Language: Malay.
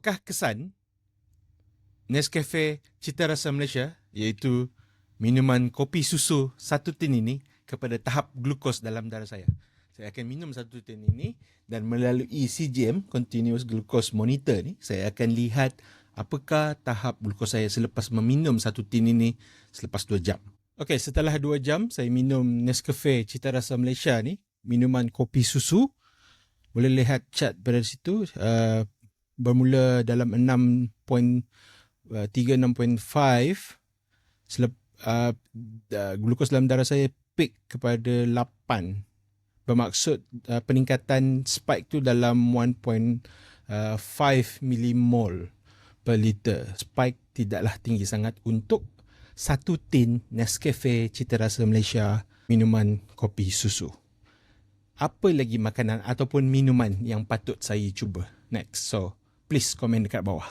apakah kesan Nescafe Cita Rasa Malaysia iaitu minuman kopi susu satu tin ini kepada tahap glukos dalam darah saya. Saya akan minum satu tin ini dan melalui CGM Continuous Glucose Monitor ni saya akan lihat apakah tahap glukos saya selepas meminum satu tin ini selepas dua jam. Okey, setelah dua jam saya minum Nescafe Cita Rasa Malaysia ni, minuman kopi susu. Boleh lihat chart pada situ uh, bermula dalam 6.3 6.5 selep uh, glukos dalam darah saya peak kepada 8 bermaksud uh, peningkatan spike tu dalam 1.5 millimol per liter. Spike tidaklah tinggi sangat untuk satu tin Nescafe Cita Rasa Malaysia minuman kopi susu. Apa lagi makanan ataupun minuman yang patut saya cuba? Next. So please komen dekat bawah